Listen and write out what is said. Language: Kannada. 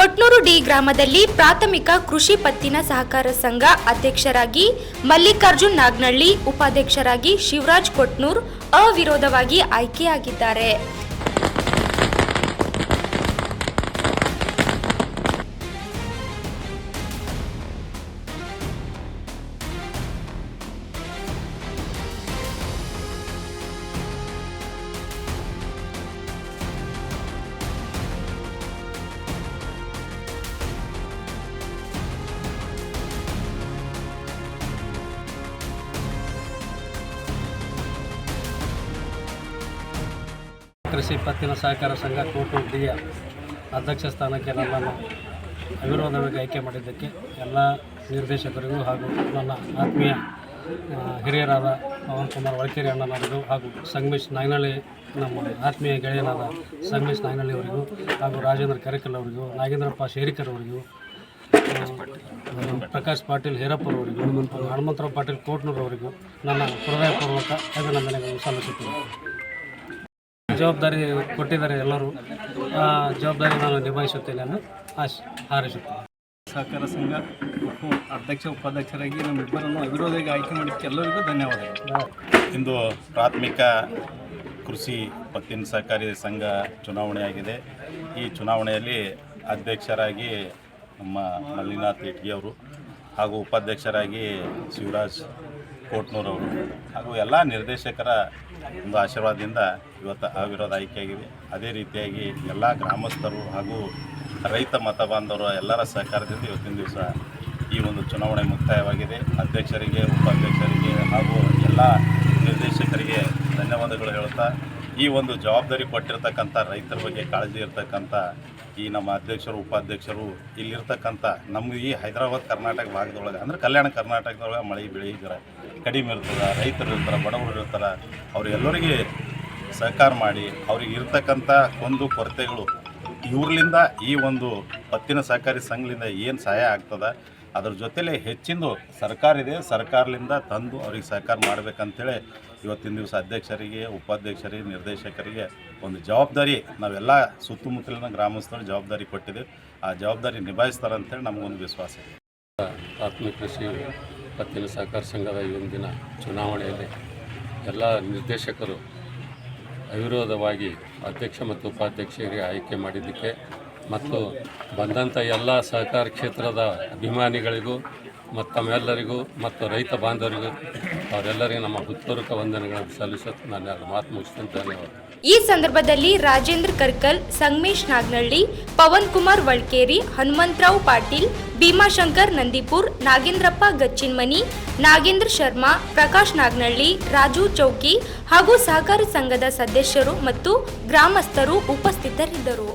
ಕೊಟ್ನೂರು ಡಿ ಗ್ರಾಮದಲ್ಲಿ ಪ್ರಾಥಮಿಕ ಕೃಷಿ ಪತ್ತಿನ ಸಹಕಾರ ಸಂಘ ಅಧ್ಯಕ್ಷರಾಗಿ ಮಲ್ಲಿಕಾರ್ಜುನ್ ನಾಗ್ನಳ್ಳಿ, ಉಪಾಧ್ಯಕ್ಷರಾಗಿ ಶಿವರಾಜ್ ಕೊಟ್ನೂರ್ ಅವಿರೋಧವಾಗಿ ಆಯ್ಕೆಯಾಗಿದ್ದಾರೆ. ಕೃಷಿ ಪತ್ತಿನ ಸಹಕಾರ ಸಂಘ ಡಿಯ ಅಧ್ಯಕ್ಷ ಸ್ಥಾನಕ್ಕೆ ನನ್ನನ್ನು ಅವಿರೋಧವಾಗಿ ಆಯ್ಕೆ ಮಾಡಿದ್ದಕ್ಕೆ ಎಲ್ಲ ನಿರ್ದೇಶಕರಿಗೂ ಹಾಗೂ ನನ್ನ ಆತ್ಮೀಯ ಹಿರಿಯರಾದ ಪವನ್ ಕುಮಾರ್ ವಳ್ಕೇರಿ ಅಣ್ಣನವರಿಗೂ ಹಾಗೂ ಸಂಗಮೇಶ್ ನಾಯ್ನಳ್ಳಿ, ನಮ್ಮ ಆತ್ಮೀಯ ಗೆಳೆಯನಾದ ಸಂಗಮೇಶ್ ನಾಯ್ನಳ್ಳಿ ಅವರಿಗೂ ಹಾಗೂ ರಾಜೇಂದ್ರ ಕರೆಕಲ್ ಅವರಿಗೂ, ನಾಗೇಂದ್ರಪ್ಪ ಶೇರಿಕರ್ ಅವರಿಗೂ ಪ್ರಕಾಶ್ ಪಾಟೀಲ್ ಹೇರಪ್ಪರವರಿಗೂ ಹನುಮಂತರಾವ್ ಪಾಟೀಲ್ ಕೋಟ್ನೂರವರಿಗೂ ನನ್ನ ಹೃದಯಪೂರ್ವಕ ಅಭಿನಂದನೆಗಳನ್ನು ಸಲ್ಲಿಸುತ್ತೇನೆ. ಜವಾಬ್ದಾರಿ ಕೊಟ್ಟಿದ್ದಾರೆ ಎಲ್ಲರೂ ಆ ಜವಾಬ್ದಾರಿ ನಾನು ನಿಭಾಯಿಸುತ್ತೇನೆ ಎಂದು ಆಶ್ ಹಾರೈಸುತ್ತೇನೆ. ಸಹಕಾರ ಸಂಘ ಉಪ ಅಧ್ಯಕ್ಷ ಉಪಾಧ್ಯಕ್ಷರಾಗಿ ನಮ್ಮಿಬ್ಬರನ್ನು ಅವಿರೋಧವಾಗಿ ಆಯ್ಕೆ ಮಾಡಿದ್ದಕ್ಕೆ ಎಲ್ಲರಿಗೂ ಧನ್ಯವಾದಗಳು. ಇಂದು ಪ್ರಾಥಮಿಕ ಕೃಷಿ ಪತ್ತಿನ ಸಹಕಾರಿ ಸಂಘ ಚುನಾವಣೆಯಾಗಿದೆ. ಈ ಚುನಾವಣೆಯಲ್ಲಿ ಅಧ್ಯಕ್ಷರಾಗಿ ನಮ್ಮ ಮಲ್ಲಿನಾಥ್ ಇಟ್ಗಿ ಅವರು ಹಾಗೂ ಉಪಾಧ್ಯಕ್ಷರಾಗಿ ಶಿವರಾಜ್ ಕೋಟ್ನೂರವರು ಹಾಗೂ ಎಲ್ಲ ನಿರ್ದೇಶಕರ ಒಂದು ಆಶೀರ್ವಾದದಿಂದ ಇವತ್ತು ಅವಿರೋಧ ಆಯ್ಕೆಯಾಗಿವೆ ಅದೇ ರೀತಿಯಾಗಿ ಎಲ್ಲ ಗ್ರಾಮಸ್ಥರು ಹಾಗೂ ರೈತ ಮತ ಬಾಂಧವರು ಎಲ್ಲರ ಸಹಕಾರದಿಂದ ಇವತ್ತಿನ ದಿವಸ ಈ ಒಂದು ಚುನಾವಣೆ ಮುಕ್ತಾಯವಾಗಿದೆ. ಅಧ್ಯಕ್ಷರಿಗೆ, ಉಪಾಧ್ಯಕ್ಷರಿಗೆ ಹಾಗೂ ಎಲ್ಲ ನಿರ್ದೇಶಕರಿಗೆ ಧನ್ಯವಾದಗಳು ಹೇಳುತ್ತಾ, ಈ ಒಂದು ಜವಾಬ್ದಾರಿ ಕೊಟ್ಟಿರ್ತಕ್ಕಂಥ ರೈತರ ಬಗ್ಗೆ ಕಾಳಜಿ ಇರ್ತಕ್ಕಂಥ ಈ ನಮ್ಮ ಅಧ್ಯಕ್ಷರು, ಉಪಾಧ್ಯಕ್ಷರು ಇಲ್ಲಿರ್ತಕ್ಕಂಥ ನಮ್ಮ ಈ ಹೈದರಾಬಾದ್ ಕರ್ನಾಟಕ ಭಾಗದೊಳಗೆ, ಅಂದ್ರೆ ಕಲ್ಯಾಣ ಕರ್ನಾಟಕದೊಳಗೆ ಮಳೆ ಬೆಳೆ ಇದ್ರೆ ಕಡಿಮೆ ಇರ್ತದೆ, ರೈತರು ಇರ್ತಾರೆ, ಬಡವರು ಇರ್ತಾರೆ, ಅವರೆಲ್ಲರಿಗೆ ಸಹಕಾರ ಮಾಡಿ ಅವ್ರಿಗೆ ಇರ್ತಕ್ಕಂಥ ಒಂದು ಕೊರತೆಗಳು, ಇವ್ರಲಿಂದ ಈ ಒಂದು ಪತ್ತಿನ ಸಹಕಾರಿ ಸಂಘದಿಂದ ಏನು ಸಹಾಯ ಆಗ್ತದೆ? ಅದ್ರ ಜೊತೆಲಿ ಹೆಚ್ಚಿಂದು ಸರ್ಕಾರ ಇದೆ ಸರ್ಕಾರದಿಂದ ತಂದು ಅವ್ರಿಗೆ ಸಹಕಾರ ಮಾಡಬೇಕಂತೇಳಿ ಇವತ್ತಿನ ದಿವಸ ಅಧ್ಯಕ್ಷರಿಗೆ, ಉಪಾಧ್ಯಕ್ಷರಿಗೆ, ನಿರ್ದೇಶಕರಿಗೆ ಒಂದು ಜವಾಬ್ದಾರಿ ನಾವೆಲ್ಲ ಸುತ್ತಮುತ್ತಲಿನ ಗ್ರಾಮಸ್ಥರು ಜವಾಬ್ದಾರಿ ಕೊಟ್ಟಿದೆ. ಆ ಜವಾಬ್ದಾರಿ ನಿಭಾಯಿಸ್ತಾರೆ ಅಂತೇಳಿ ನಮಗೊಂದು ವಿಶ್ವಾಸ ಇದೆ. ಪ್ರಾಥಮಿಕ ಕೃಷಿ ಪತ್ತಿನ ಸಹಕಾರ ಸಂಘದ ಈ ದಿನ ಚುನಾವಣೆಯಲ್ಲಿ ಎಲ್ಲ ನಿರ್ದೇಶಕರು ಅವಿರೋಧವಾಗಿ ಅಧ್ಯಕ್ಷ ಮತ್ತು ಉಪಾಧ್ಯಕ್ಷರಿಗೆ ಆಯ್ಕೆ ಮಾಡಿದ್ದಕ್ಕೆ ಮತ್ತು ಬಂದಂಥ ಎಲ್ಲ ಸಹಕಾರ ಕ್ಷೇತ್ರದ ಅಭಿಮಾನಿಗಳಿಗೂ ಮತ್ತು ತಮ್ಮೆಲ್ಲರಿಗೂ ಮತ್ತು ರೈತ ಬಾಂಧವರಿಗೂ ಅವರೆಲ್ಲರಿಗೂ ನಮ್ಮ ಹೃತ್ಪೂರ್ವಕ ವಂದನೆಗಳನ್ನು ಸಲ್ಲಿಸುತ್ತಾ ನಾನು ಮಾತು ಮುಗಿಸ್ತೇನೆ. ಧನ್ಯವಾದ. ಈ ಸಂದರ್ಭದಲ್ಲಿ ರಾಜೇಂದ್ರ ಕರ್ಕಲ್, ಸಂಗಮೇಶ್ ನಾಗನಳ್ಳಿ, ಪವನ್ ಕುಮಾರ್ ವಳ್ಕೇರಿ, ಹನುಮಂತರಾವ್ ಪಾಟೀಲ್ ಭೀಮಾಶಂಕರ್ ನಂದಿಪುರ್, ನಾಗೇಂದ್ರಪ್ಪ ಗಚ್ಚಿನ್ಮನಿ, ನಾಗೇಂದ್ರ ಶರ್ಮಾ, ಪ್ರಕಾಶ್ ನಾಗನಳ್ಳಿ, ರಾಜು ಚೌಕಿ ಹಾಗೂ ಸಹಕಾರಿ ಸಂಘದ ಸದಸ್ಯರು ಮತ್ತು ಗ್ರಾಮಸ್ಥರು ಉಪಸ್ಥಿತರಿದ್ದರು.